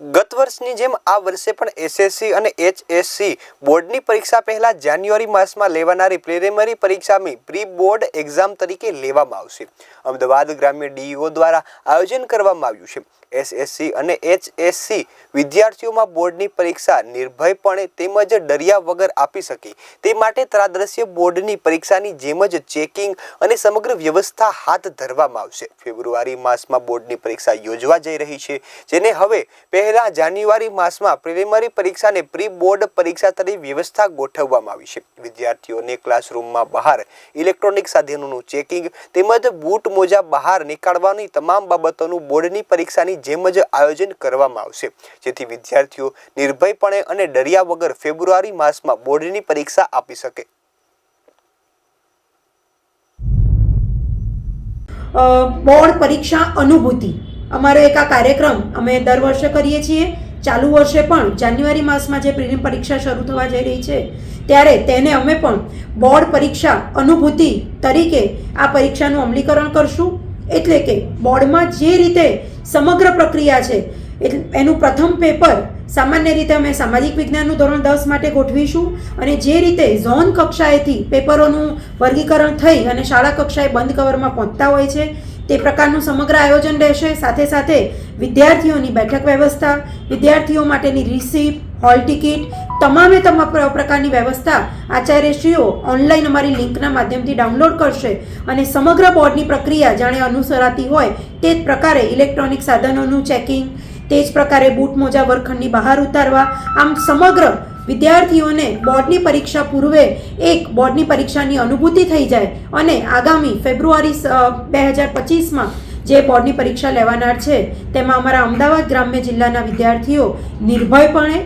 ગત વર્ષની જેમ આ વર્ષે પણ એસએસસી અને એચએસસી બોર્ડની પરીક્ષા પહેલા જાન્યુઆરી માસમાં લેવાનારી પ્રિલિમિનરી પરીક્ષાની પ્રી બોર્ડ એક્ઝામ તરીકે લેવામાં આવશે. અમદાવાદ ગ્રામ્ય ડીઈઓ દ્વારા આયોજન કરવામાં આવ્યું છે. એસએસસી અને એચએસસી વિદ્યાર્થીઓમાં બોર્ડની પરીક્ષા નિર્ભયપણે તેમજ ડરિયા વગર આપી શકે. તે માટે ત્રાદ્રશ્ય બોર્ડની પરીક્ષાની જેમ જ ચેકિંગ અને સમગ્ર વ્યવસ્થા હાથ ધરવામાં આવશે. ફેબ્રુઆરી માસમાં બોર્ડની પરીક્ષા યોજવા જઈ રહી છે. જેને હવે પહેલા જાન્યુઆરી માસમાં પ્રિલિમરી પરીક્ષાને પ્રી બોર્ડ પરીક્ષા તરીકે વ્યવસ્થા ગોઠવવામાં આવી છે. વિદ્યાર્થીઓને ક્લાસરૂમમાં બહાર ઇલેક્ટ્રોનિક સાધનોનું ચેકિંગ તેમજ બૂટ મોજા બહાર નીકાળવાની તમામ બાબતોનું બોર્ડની પરીક્ષાની જેમ જ આયોજન કરવામાં આવશે. જેથી વિદ્યાર્થીઓ નિર્ભયપણે અને ડર્યા વગર ફેબ્રુઆરી માસમાં બોર્ડની પરીક્ષા આપી શકે. બોર્ડ પરીક્ષા અનુભૂતિ. અમારો એક આ કાર્યક્રમ અમે દર વર્ષે કરીએ છીએ. ચાલુ વર્ષે પણ જાન્યુઆરી માસમાં જે પ્રિલિમ પરીક્ષા શરૂ થવા જઈ રહી છે, ત્યારે તેને અમે પણ બોર્ડ પરીક્ષા અનુભૂતિ તરીકે આ પરીક્ષાનું અમલીકરણ કરશું. એટલે કે બોર્ડમાં જે રીતે સમગ્ર પ્રક્રિયા છે એટલે એનું પ્રથમ પેપર સામાન્ય રીતે અમે સામાજિક વિજ્ઞાનનું ધોરણ દસ માટે ગોઠવીશું અને જે રીતે ઝોન કક્ષાએથી પેપરોનું વર્ગીકરણ થઈ અને શાળા કક્ષાએ બંધ કવરમાં પહોંચતા હોય છે તે પ્રકારનું સમગ્ર આયોજન રહેશે. સાથે સાથે વિદ્યાર્થીઓની બેઠક વ્યવસ્થા, વિદ્યાર્થીઓ માટેની રિસિપ્ટ, હોલ ટિકિટ, તમામે તમામ પ્રકારની વ્યવસ્થા આચાર્યશ્રીઓ ઓનલાઈન અમારી લિંકના માધ્યમથી ડાઉનલોડ કરશે અને સમગ્ર બોર્ડની પ્રક્રિયા જાણે અનુસરાતી હોય તે જ પ્રકારે ઇલેક્ટ્રોનિક સાધનોનું ચેકિંગ, તે જ પ્રકારે બૂટ મોજા વર્ગખંડની બહાર ઉતારવા, આમ સમગ્ર વિદ્યાર્થીઓને બોર્ડની પરીક્ષા પૂર્વે એક બોર્ડની પરીક્ષાની અનુભૂતિ થઈ જાય અને આગામી ફેબ્રુઆરી બે હજાર પચીસમાં જે બોર્ડની પરીક્ષા લેવાનાર છે, તેમાં અમારા અમદાવાદ ગ્રામ્ય જિલ્લાના વિદ્યાર્થીઓ નિર્ભયપણે